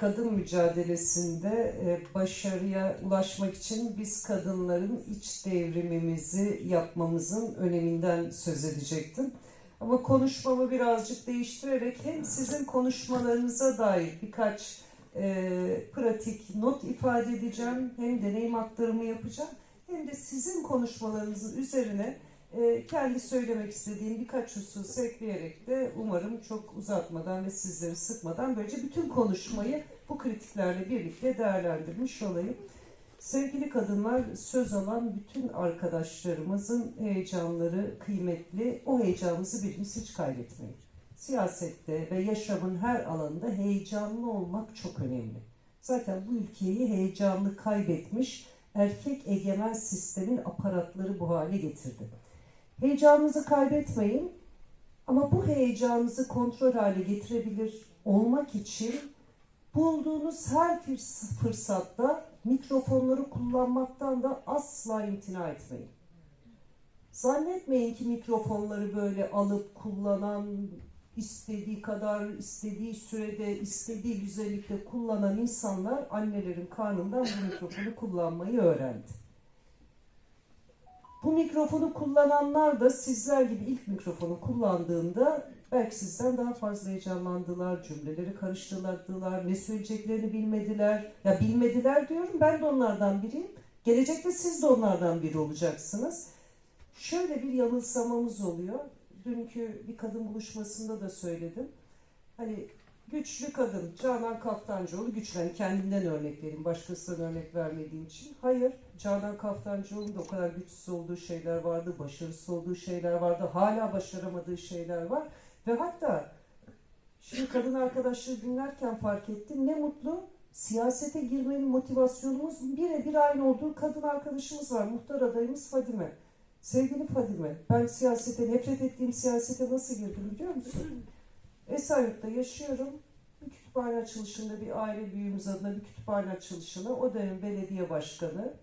kadın mücadelesinde e, başarıya ulaşmak için biz kadınların iç devrimimizi yapmamızın öneminden söz edecektim. Ama konuşmamı birazcık değiştirerek hem sizin konuşmalarınıza dair birkaç e, pratik not ifade edeceğim, hem deneyim aktarımı yapacağım, hem de sizin konuşmalarınızın üzerine e, kendi söylemek istediğim birkaç husus ekleyerek de umarım çok uzatmadan ve sizleri sıkmadan böylece bütün konuşmayı bu kritiklerle birlikte değerlendirmiş olayım. Sevgili kadınlar, söz alan bütün arkadaşlarımızın heyecanları kıymetli. O heyecanınızı biriniz hiç kaybetmeyin. Siyasette ve yaşamın her alanında heyecanlı olmak çok önemli. Zaten bu ülkeyi heyecanlı kaybetmiş erkek egemen sistemin aparatları bu hale getirdi. Heyecanınızı kaybetmeyin ama bu heyecanınızı kontrol hale getirebilir olmak için bulduğunuz her fırs- fırsatta mikrofonları kullanmaktan da asla imtina etmeyin. Zannetmeyin ki mikrofonları böyle alıp kullanan, istediği kadar, istediği sürede, istediği güzellikte kullanan insanlar annelerin karnından bu mikrofonu kullanmayı öğrendi. Bu mikrofonu kullananlar da sizler gibi ilk mikrofonu kullandığında belki sizden daha fazla heyecanlandılar, cümleleri karıştırdılar, ne söyleyeceklerini bilmediler. Ya bilmediler diyorum, ben de onlardan biriyim. Gelecekte siz de onlardan biri olacaksınız. Şöyle bir yanılsamamız oluyor. Dünkü bir kadın buluşmasında da söyledim. Hani güçlü kadın, Canan Kaftancıoğlu güçlen. Kendimden örnek vereyim, başkasından örnek vermediğim için. Hayır, Canan Kaftancıoğlu'nun da o kadar güçsüz olduğu şeyler vardı, başarısız olduğu şeyler vardı, hala başaramadığı şeyler var. Ve hatta şimdi kadın arkadaşları dinlerken fark ettim. Ne mutlu siyasete girmenin motivasyonumuz birebir aynı olduğu kadın arkadaşımız var. Muhtar adayımız Fadime. Sevgili Fadime, ben siyasete, nefret ettiğim siyasete nasıl girdim biliyor musun? Esenyurt'ta yaşıyorum. Bir kütüphane açılışında bir aile büyüğümüz adına bir kütüphane açılışına o dönem belediye başkanı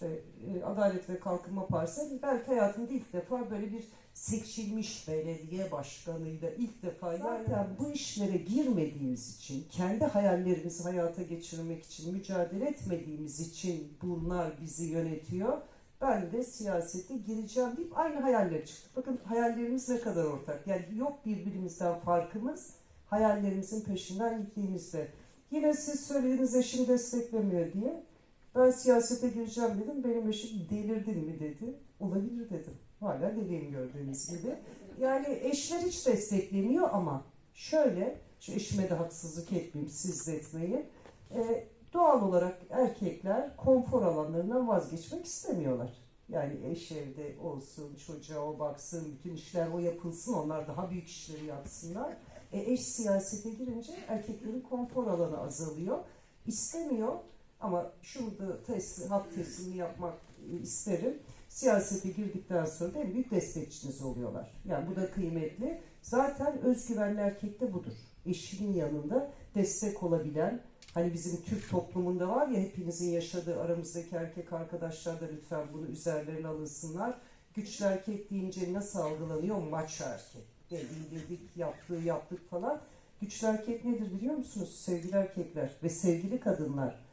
işte e, Adalet ve Kalkınma Partisi belki hayatımda ilk defa böyle bir seçilmiş belediye başkanıyla ilk defa zaten bu işlere girmediğimiz için kendi hayallerimizi hayata geçirmek için mücadele etmediğimiz için bunlar bizi yönetiyor. Ben de siyasete gireceğim deyip aynı hayaller çıktık. Bakın hayallerimiz ne kadar ortak. Yani yok birbirimizden farkımız hayallerimizin peşinden gittiğimizde. Yine siz söylediğiniz eşim desteklemiyor diye. Ben siyasete gireceğim dedim. Benim eşim delirdin mi dedi. Olabilir dedim. Hala deliyim gördüğünüz gibi. Yani eşler hiç desteklemiyor ama şöyle, şu eşime de haksızlık etmeyeyim, siz de etmeyin. Ee, doğal olarak erkekler konfor alanlarından vazgeçmek istemiyorlar. Yani eş evde olsun, çocuğa o baksın, bütün işler o yapılsın, onlar daha büyük işleri yapsınlar. E, eş siyasete girince erkeklerin konfor alanı azalıyor. İstemiyor ama şunu da teslim, hak teslimi yapmak isterim. Siyasete girdikten sonra da en büyük destekçiniz oluyorlar. Yani bu da kıymetli. Zaten özgüvenli erkekte budur. Eşinin yanında destek olabilen, hani bizim Türk toplumunda var ya hepinizin yaşadığı aramızdaki erkek arkadaşlar da lütfen bunu üzerlerine alınsınlar. Güçlü erkek deyince nasıl algılanıyor? Maço erkek. Dediği dedik, yaptığı yaptık falan. Güçlü erkek nedir biliyor musunuz sevgili erkekler ve sevgili kadınlar?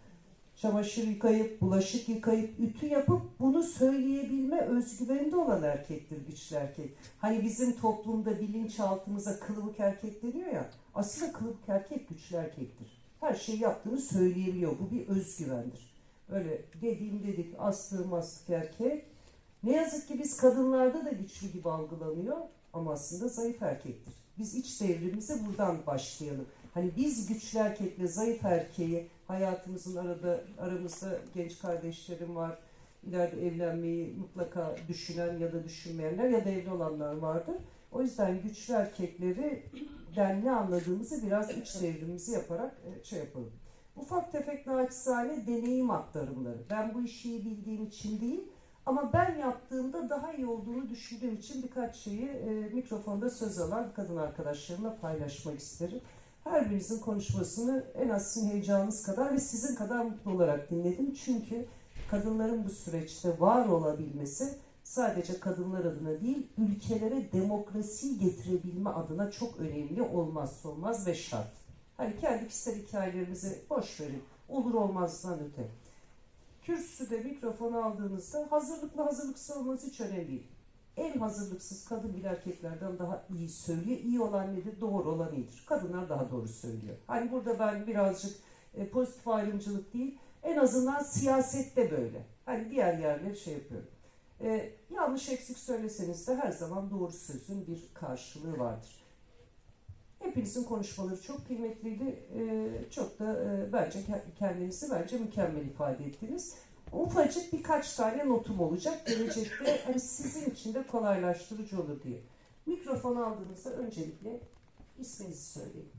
Çamaşır yıkayıp, bulaşık yıkayıp, ütü yapıp bunu söyleyebilme özgüveninde olan erkektir güçlü erkek. Hani bizim toplumda bilinçaltımıza kılıbık erkek deniyor ya, aslında kılıbık erkek güçlü erkektir. Her şeyi yaptığını söyleyebiliyor. Bu bir özgüvendir. Öyle dediğim dedik astığım astık erkek. Ne yazık ki biz kadınlarda da güçlü gibi algılanıyor ama aslında zayıf erkektir. Biz iç devrimize buradan başlayalım. Hani biz güçlü erkekle zayıf erkeği hayatımızın arada aramızda genç kardeşlerim var. İleride evlenmeyi mutlaka düşünen ya da düşünmeyenler ya da evli olanlar vardır. O yüzden güçlü erkekleri den ne anladığımızı biraz iç devrimimizi yaparak e, şey yapalım. Ufak tefek naçizane deneyim aktarımları. Ben bu işi bildiğim için değil ama ben yaptığımda daha iyi olduğunu düşündüğüm için birkaç şeyi e, mikrofonda söz alan kadın arkadaşlarımla paylaşmak isterim. Her birinizin konuşmasını en az sizin heyecanınız kadar ve sizin kadar mutlu olarak dinledim. Çünkü kadınların bu süreçte var olabilmesi sadece kadınlar adına değil, ülkelere demokrasi getirebilme adına çok önemli olmazsa olmaz ve şart. Hani kendi kişisel hikayelerimizi boş verin. Olur olmazdan öte. Kürsüde mikrofonu aldığınızda hazırlıklı hazırlıksız olmanız hiç önemli değil. En hazırlıksız kadın bile erkeklerden daha iyi söylüyor. İyi olan nedir? Doğru olan iyidir. Kadınlar daha doğru söylüyor. Hani burada ben birazcık e, pozitif ayrımcılık değil, en azından siyasette böyle. Hani diğer yerleri şey yapıyorum. E, yanlış eksik söyleseniz de her zaman doğru sözün bir karşılığı vardır. Hepinizin konuşmaları çok kıymetliydi. E, çok da e, bence ke- kendinizi bence mükemmel ifade ettiniz. Ufacık birkaç tane notum olacak. Gelecekte hani sizin için de kolaylaştırıcı olur diye. Mikrofon aldığınızda öncelikle isminizi söyleyin.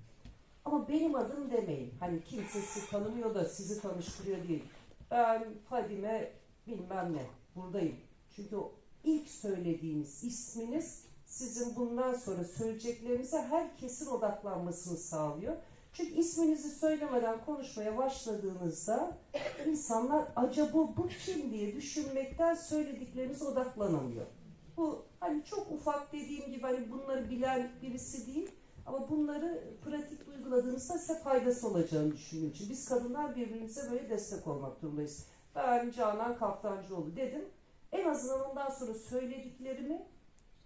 Ama benim adım demeyin. Hani kimse sizi tanımıyor da sizi tanıştırıyor değil. Ben Fadime bilmem ne buradayım. Çünkü o ilk söylediğiniz isminiz sizin bundan sonra söyleyeceklerinize herkesin odaklanmasını sağlıyor. Çünkü isminizi söylemeden konuşmaya başladığınızda insanlar acaba bu kim diye düşünmekten söylediklerinize odaklanamıyor. Bu hani çok ufak dediğim gibi hani bunları bilen birisi değil ama bunları pratik uyguladığınızda size faydası olacağını düşündüğüm için. Biz kadınlar birbirimize böyle destek olmak durumundayız. Ben Canan Kaftancıoğlu dedim. En azından ondan sonra söylediklerimi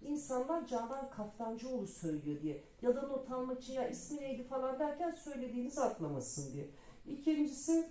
insanlar Canan Kaftancıoğlu söylüyor diye. Ya da not almak için ya ismi neydi falan derken söylediğinizi atlamasın diye. İkincisi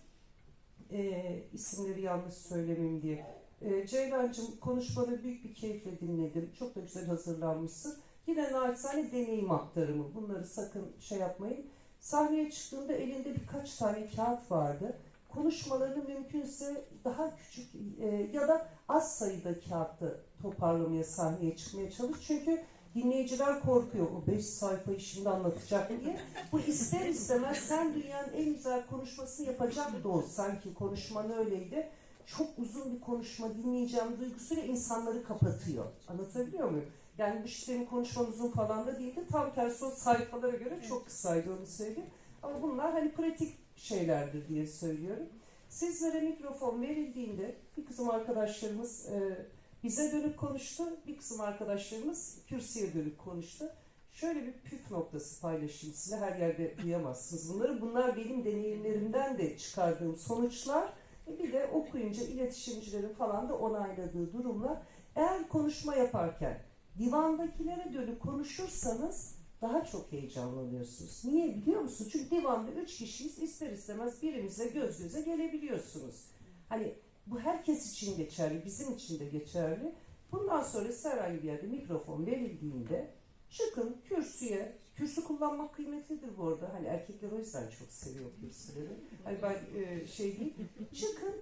e, isimleri yanlış söylemeyeyim diye. E, Ceylancığım konuşmanı büyük bir keyifle dinledim. Çok da güzel hazırlanmışsın. Yine naçizane deneyim aktarımı. Bunları sakın şey yapmayın. Sahneye çıktığında elinde birkaç tane kağıt vardı. Konuşmalarını mümkünse daha küçük e, ya da az sayıda kağıtta toparlamaya sahneye çıkmaya çalış. Çünkü dinleyiciler korkuyor. O 5 sayfayı şimdi anlatacak diye. Bu ister istemez sen dünyanın en güzel konuşmasını yapacak da ol. Sanki konuşman öyleydi. Çok uzun bir konuşma dinleyeceğim duygusuyla insanları kapatıyor. Anlatabiliyor muyum? Yani bu senin konuşman uzun falan da değildi. Tam tersi o sayfalara göre çok kısaydı onu söyleyeyim. Ama bunlar hani pratik şeylerdir diye söylüyorum. Sizlere mikrofon verildiğinde bir kısım arkadaşlarımız e, bize dönük konuştu, bir kısım arkadaşlarımız kürsüye dönük konuştu. Şöyle bir püf noktası paylaşayım size her yerde duyamazsınız bunları. Bunlar benim deneyimlerimden de çıkardığım sonuçlar. E bir de okuyunca iletişimcilerin falan da onayladığı durumlar. Eğer konuşma yaparken divandakilere dönük konuşursanız daha çok heyecanlanıyorsunuz. Niye biliyor musunuz? Çünkü divanda üç kişiyiz. ister istemez birimizle göz göze gelebiliyorsunuz. Hani bu herkes için geçerli, bizim için de geçerli. Bundan sonra size herhangi bir yerde mikrofon verildiğinde çıkın kürsüye. Kürsü kullanmak kıymetlidir bu arada. Hani erkekler o yüzden çok seviyor kürsüleri. Hani ben e, şey değil. Çıkın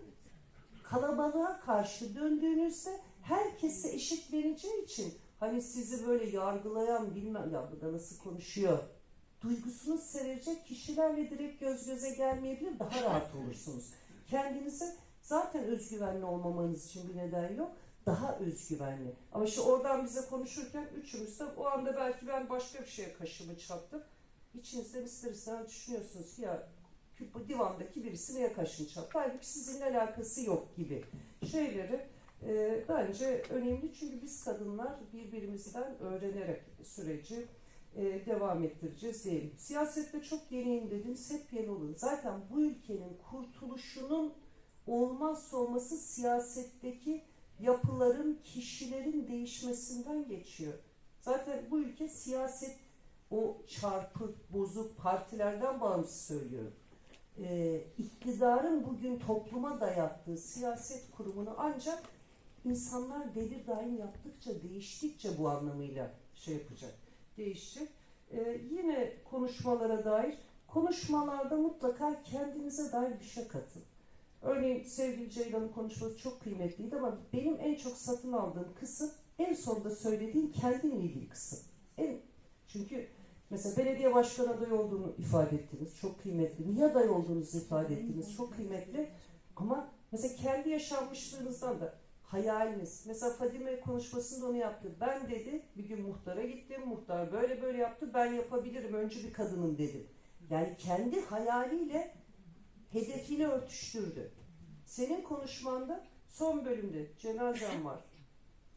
kalabalığa karşı döndüğünüzde herkese eşitleneceği için hani sizi böyle yargılayan bilmem ya bu da nasıl konuşuyor duygusunu serecek kişilerle direkt göz göze gelmeyebilir daha rahat olursunuz. Kendinize zaten özgüvenli olmamanız için bir neden yok. Daha özgüvenli. Ama işte oradan bize konuşurken üçümüz de o anda belki ben başka bir şeye kaşımı çaktım. İçinizde ister istemez düşünüyorsunuz ki ya divandaki birisi neye kaşını çattı. Halbuki sizinle alakası yok gibi şeyleri e, bence önemli. Çünkü biz kadınlar birbirimizden öğrenerek süreci e, devam ettireceğiz diyelim. Siyasette çok yeniyim dediniz, hep yeni olun. Zaten bu ülkenin kurtuluşunun olmazsa olması siyasetteki yapıların, kişilerin değişmesinden geçiyor. Zaten bu ülke siyaset o çarpık, bozuk partilerden bağımsız söylüyorum. Ee, iktidarın bugün topluma dayattığı siyaset kurumunu ancak insanlar devir daim yaptıkça, değiştikçe bu anlamıyla şey yapacak, değişecek. Ee, yine konuşmalara dair, konuşmalarda mutlaka kendinize dair bir şey katın. Örneğin sevgili Ceylan'ın konuşması çok kıymetliydi ama benim en çok satın aldığım kısım en sonunda söylediğim kendinle ilgili kısım. En, çünkü mesela belediye başkan adayı olduğunu ifade ettiniz. Çok kıymetli. Niye aday olduğunuzu ifade ettiniz. Çok kıymetli. Ama mesela kendi yaşanmışlığınızdan da hayaliniz. Mesela Fadime konuşmasında onu yaptı. Ben dedi bir gün muhtara gittim. Muhtar böyle böyle yaptı. Ben yapabilirim. Önce bir kadınım dedim. Yani kendi hayaliyle hedefiyle örtüştürdü. Senin konuşmanda son bölümde cenazem var.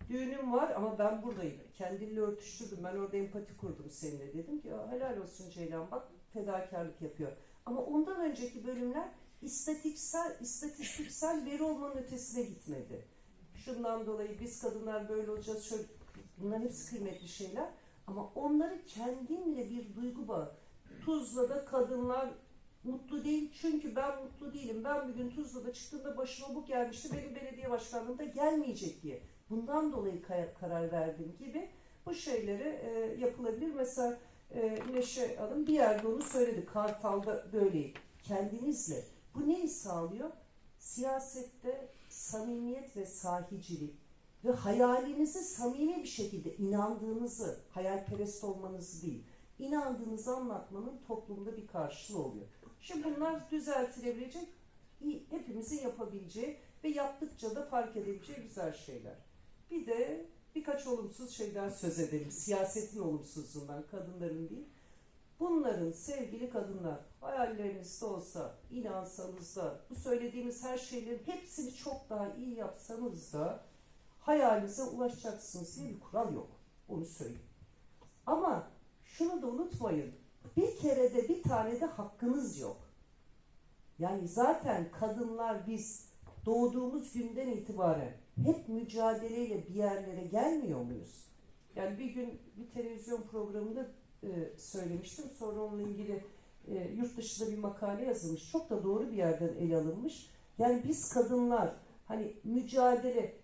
Düğünüm var ama ben buradayım. Kendinle örtüştürdüm. Ben orada empati kurdum seninle. Dedim ki "Ya helal olsun Ceylan bak fedakarlık yapıyor. Ama ondan önceki bölümler istatistiksel, istatistiksel veri olmanın ötesine gitmedi. Şundan dolayı biz kadınlar böyle olacağız, şöyle, bunların hepsi kıymetli şeyler. Ama onları kendimle bir duygu bağı. Tuzla'da kadınlar mutlu değil çünkü ben mutlu değilim. Ben bugün Tuzla'da çıktığımda başıma bu gelmişti, benim belediye başkanlığımda gelmeyecek diye. Bundan dolayı karar verdim gibi bu şeyleri e, yapılabilir. Mesela e, Neşe Hanım bir yerde onu söyledi. Kartal'da böyleyim. Kendinizle. Bu neyi sağlıyor? Siyasette samimiyet ve sahicilik ve hayalinizi samimi bir şekilde inandığınızı, hayalperest olmanızı değil, inandığınızı anlatmanın toplumda bir karşılığı oluyor. Şimdi bunlar düzeltilebilecek, hepimizin yapabileceği ve yaptıkça da fark edebileceği güzel şeyler. Bir de birkaç olumsuz şeyden söz edelim. Siyasetin olumsuzluğundan, kadınların değil. Bunların sevgili kadınlar hayallerinizde olsa, inansanız da, bu söylediğimiz her şeylerin hepsini çok daha iyi yapsanız da hayalinize ulaşacaksınız diye bir kural yok. Onu söyleyeyim. Ama şunu da unutmayın. Bir kerede bir tane de hakkınız yok. Yani zaten kadınlar biz doğduğumuz günden itibaren hep mücadeleyle bir yerlere gelmiyor muyuz? Yani bir gün bir televizyon programında e, söylemiştim. Sonra onunla ilgili e, yurt dışında bir makale yazılmış. Çok da doğru bir yerden ele alınmış. Yani biz kadınlar hani mücadele,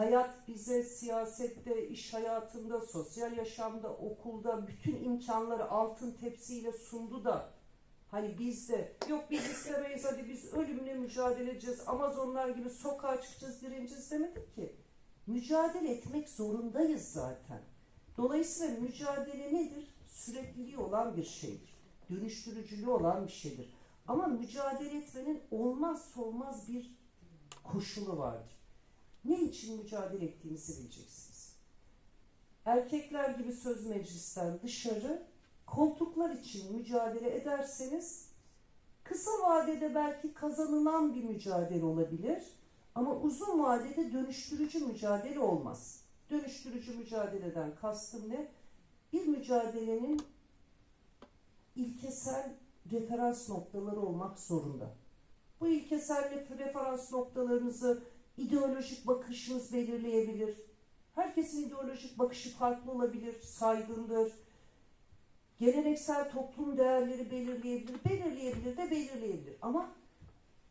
hayat bize siyasette, iş hayatında, sosyal yaşamda, okulda bütün imkanları altın tepsiyle sundu da hani biz de yok biz istemeyiz hadi biz ölümle mücadele edeceğiz, Amazonlar gibi sokağa çıkacağız, direneceğiz demedik ki. Mücadele etmek zorundayız zaten. Dolayısıyla mücadele nedir? Sürekliliği olan bir şeydir. Dönüştürücülüğü olan bir şeydir. Ama mücadele etmenin olmazsa olmaz bir koşulu vardır. Ne için mücadele ettiğinizi bileceksiniz. Erkekler gibi söz meclisten dışarı koltuklar için mücadele ederseniz kısa vadede belki kazanılan bir mücadele olabilir ama uzun vadede dönüştürücü mücadele olmaz. Dönüştürücü mücadeleden kastım ne? Bir mücadelenin ilkesel referans noktaları olmak zorunda. Bu ilkesel referans noktalarınızı ideolojik bakışınız belirleyebilir. Herkesin ideolojik bakışı farklı olabilir, saygındır. Geleneksel toplum değerleri belirleyebilir, belirleyebilir de belirleyebilir. Ama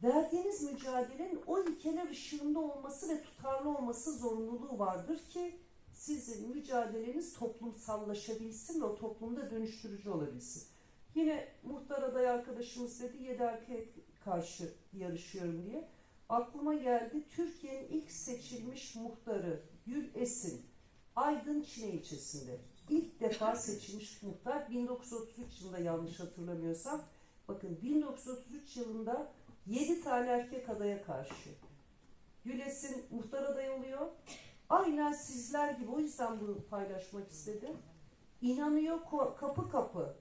verdiğiniz mücadelenin o ilkeler ışığında olması ve tutarlı olması zorunluluğu vardır ki sizin mücadeleniz toplumsallaşabilsin ve o toplumda dönüştürücü olabilsin. Yine muhtar aday arkadaşımız dedi yedi erkeğe karşı yarışıyorum diye. Aklıma geldi Türkiye'nin ilk seçilmiş muhtarı Gül Esin Aydın Çine ilçesinde. İlk defa seçilmiş muhtar 1933 yılında yanlış hatırlamıyorsam. Bakın 1933 yılında 7 tane erkek adaya karşı. Gül Esin muhtar adayı oluyor. Aynen sizler gibi o yüzden bunu paylaşmak istedim. İnanıyor kapı kapı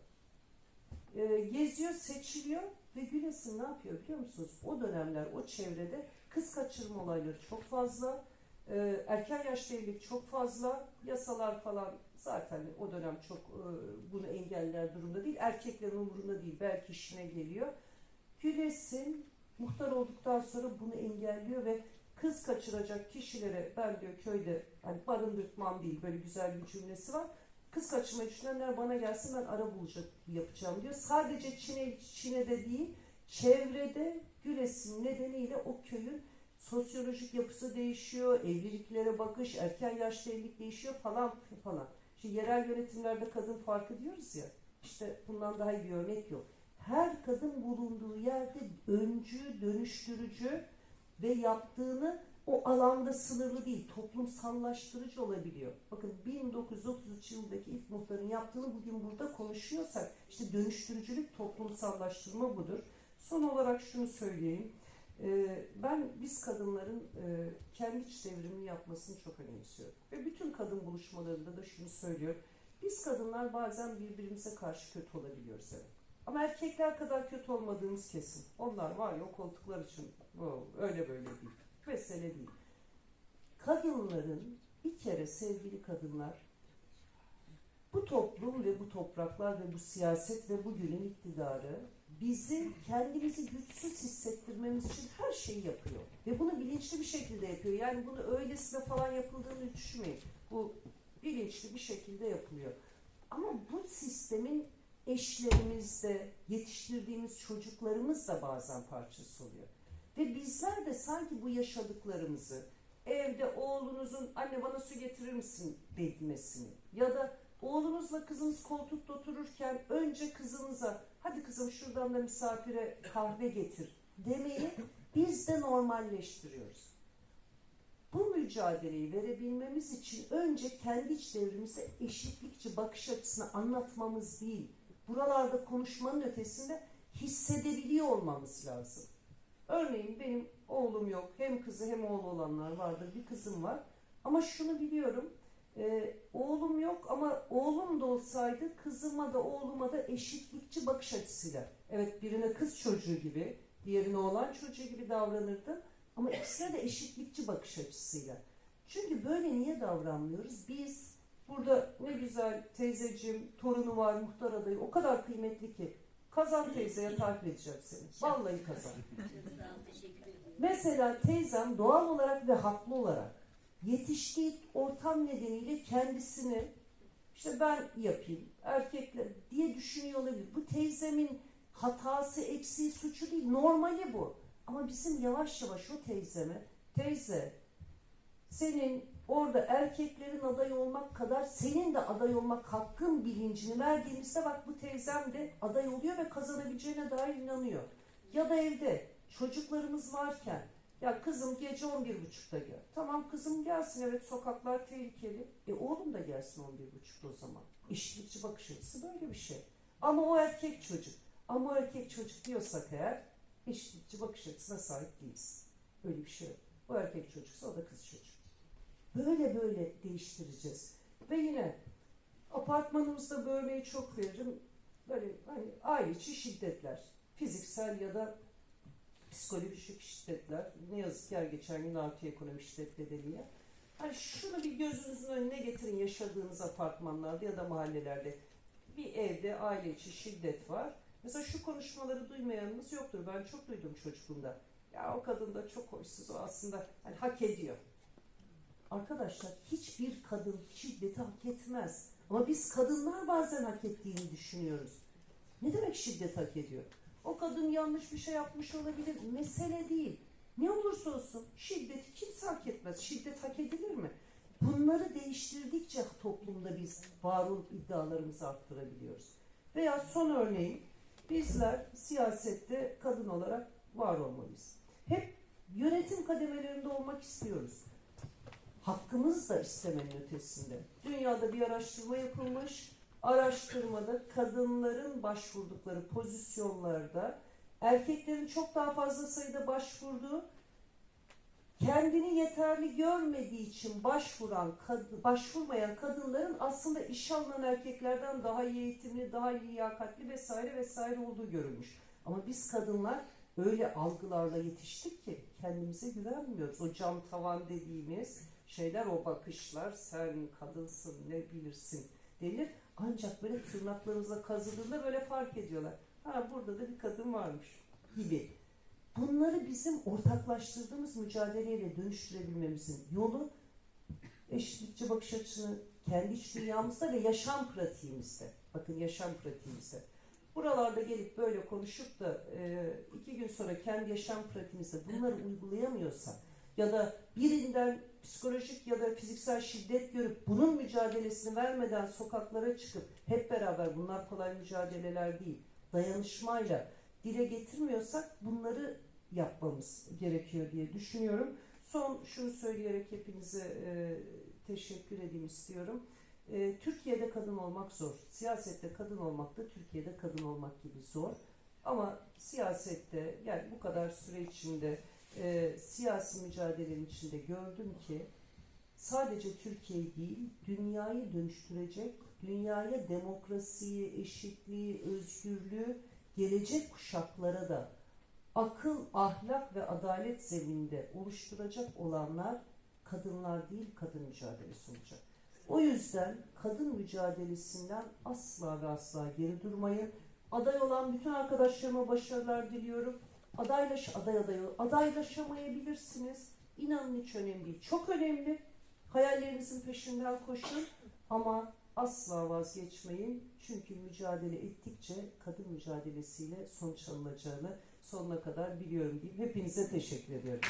e, geziyor, seçiliyor ve Gülesin ne yapıyor biliyor musunuz? O dönemler, o çevrede kız kaçırma olayları çok fazla, e, erken yaşta evlilik çok fazla, yasalar falan zaten o dönem çok e, bunu engeller durumda değil. Erkeklerin umurunda değil, belki işine geliyor. Gülesin muhtar olduktan sonra bunu engelliyor ve kız kaçıracak kişilere ben diyor köyde hani barındırtmam değil böyle güzel bir cümlesi var. Kız kaçırmayı düşünenler bana gelsin ben ara bulacak yapacağım diyor. Sadece Çin'e, Çin'de değil çevrede Gülesin nedeniyle o köyün sosyolojik yapısı değişiyor, evliliklere bakış, erken yaşta evlilik değişiyor falan falan. Şimdi yerel yönetimlerde kadın farkı diyoruz ya, işte bundan daha iyi bir örnek yok. Her kadın bulunduğu yerde öncü, dönüştürücü ve yaptığını o alanda sınırlı değil, toplumsallaştırıcı olabiliyor. Bakın 1933 yılındaki ilk muhtarın yaptığını bugün burada konuşuyorsak, işte dönüştürücülük, toplumsallaştırma budur. Son olarak şunu söyleyeyim. Ee, Ben biz kadınların e, kendi iç devrimini yapmasını çok önemsiyorum. Ve bütün kadın buluşmalarında da şunu söylüyorum. Biz kadınlar bazen birbirimize karşı kötü olabiliyoruz evet. Ama erkekler kadar kötü olmadığımız kesin. Onlar var ya o koltuklar için öyle böyle değil. Mesele değil. Kadınların bir kere sevgili kadınlar Bu toplum ve bu topraklar ve bu siyaset ve bugünün iktidarı bizi kendimizi güçsüz hissettirmemiz için her şeyi yapıyor. Ve bunu bilinçli bir şekilde yapıyor. Yani bunu öylesine falan yapıldığını düşünmeyin. Bu bilinçli bir şekilde yapılıyor. Ama bu sistemin eşlerimizde, yetiştirdiğimiz çocuklarımız da bazen parçası oluyor. Ve bizler de sanki bu yaşadıklarımızı evde oğlunuzun anne bana su getirir misin demesini ya da oğlunuzla kızınız koltukta otururken önce kızınıza hadi kızım şuradan da misafire kahve getir demeyi biz de normalleştiriyoruz. Bu mücadeleyi verebilmemiz için önce kendi iç devrimize eşitlikçi bakış açısını anlatmamız değil, buralarda konuşmanın ötesinde hissedebiliyor olmamız lazım. Örneğin benim oğlum yok. Hem kızı hem oğlu olanlar vardır. Bir kızım var. Ama şunu biliyorum. e, oğlum yok ama oğlum da olsaydı kızıma da oğluma da eşitlikçi bakış açısıyla. Evet birine kız çocuğu gibi, diğerine oğlan çocuğu gibi davranırdı. Ama ikisine de eşitlikçi bakış açısıyla. Çünkü böyle niye davranmıyoruz? Biz burada ne güzel teyzeciğim, torunu var, muhtar adayı o kadar kıymetli ki. Kazan teyzeye takip edeceğim seni. Vallahi kazan. Mesela teyzem doğal olarak ve haklı olarak yetiştiği ortam nedeniyle kendisini işte ben yapayım erkekle diye düşünüyor olabilir. Bu teyzemin hatası, eksiği, suçu değil. Normali bu. Ama bizim yavaş yavaş o teyzeme teyze senin orada erkeklerin aday olmak kadar senin de aday olmak hakkın bilincini verdiğimizde bak bu teyzem de aday oluyor ve kazanabileceğine dair inanıyor. Ya da evde çocuklarımız varken ya kızım gece 11.30'da gel. Tamam kızım gelsin evet sokaklar tehlikeli. E oğlum da gelsin 11.30'da o zaman. Eşitlikçi bakış açısı böyle bir şey. Ama o erkek çocuk. Ama o erkek çocuk diyorsak eğer eşitlikçi bakış açısına sahip değiliz. Öyle bir şey yok. O erkek çocuksa o da kız çocuk. Böyle böyle değiştireceğiz. Ve yine apartmanımızda bu örneği çok veririm. Böyle hani aile içi şiddetler. Fiziksel ya da psikolojik şiddetler. Ne yazık ki her geçen gün artıyor ekonomik şiddet bedeliyle. Hani şunu bir gözünüzün önüne getirin yaşadığınız apartmanlarda ya da mahallelerde. Bir evde aile içi şiddet var. Mesela şu konuşmaları duymayanınız yoktur. Ben çok duydum çocukluğumda. Ya o kadın da çok hoşsuz o aslında hani hak ediyor. Arkadaşlar hiçbir kadın şiddeti hak etmez. Ama biz kadınlar bazen hak ettiğini düşünüyoruz. Ne demek şiddet hak ediyor? O kadın yanlış bir şey yapmış olabilir. Mesele değil. Ne olursa olsun şiddeti kimse hak etmez. Şiddet hak edilir mi? Bunları değiştirdikçe toplumda biz var olup iddialarımızı arttırabiliyoruz. Veya son örneğin bizler siyasette kadın olarak var olmalıyız. Hep yönetim kademelerinde olmak istiyoruz. Hakkımız da istemenin ötesinde. Dünyada bir araştırma yapılmış. Araştırmada kadınların başvurdukları pozisyonlarda erkeklerin çok daha fazla sayıda başvurduğu, kendini yeterli görmediği için başvuran, başvurmayan kadınların aslında işe alınan erkeklerden daha iyi eğitimli, daha iyi liyakatli vesaire vesaire olduğu görülmüş. Ama biz kadınlar öyle algılarla yetiştik ki kendimize güvenmiyoruz. O cam tavan dediğimiz şeyler, o bakışlar, sen kadınsın ne bilirsin denir. Ancak böyle tırnaklarınıza kazıdığında böyle fark ediyorlar. Ha burada da bir kadın varmış gibi. Bunları bizim ortaklaştırdığımız mücadeleyle dönüştürebilmemizin yolu eşitlikçi bakış açısını kendi iç dünyamızda ve yaşam pratiğimizde. Bakın yaşam pratiğimizde. Buralarda gelip böyle konuşup da iki gün sonra kendi yaşam pratiğimizde bunları uygulayamıyorsak ya da birinden psikolojik ya da fiziksel şiddet görüp bunun mücadelesini vermeden sokaklara çıkıp hep beraber bunlar kolay mücadeleler değil dayanışmayla dile getirmiyorsak bunları yapmamız gerekiyor diye düşünüyorum. Son şunu söyleyerek hepinize e, teşekkür edeyim istiyorum. E, Türkiye'de kadın olmak zor. Siyasette kadın olmak da Türkiye'de kadın olmak gibi zor. Ama siyasette yani bu kadar süre içinde e, siyasi mücadelenin içinde gördüm ki sadece Türkiye değil dünyayı dönüştürecek, dünyaya demokrasiyi, eşitliği, özgürlüğü gelecek kuşaklara da akıl, ahlak ve adalet zeminde oluşturacak olanlar kadınlar değil kadın mücadelesi olacak. O yüzden kadın mücadelesinden asla ve asla geri durmayın. Aday olan bütün arkadaşlarıma başarılar diliyorum. Adaylaş, aday aday adaylaşamayabilirsiniz. İnanın hiç önemli değil. Çok önemli. Hayallerinizin peşinden koşun ama asla vazgeçmeyin. Çünkü mücadele ettikçe kadın mücadelesiyle sonuç alınacağını sonuna kadar biliyorum diyeyim. Hepinize teşekkür ediyorum.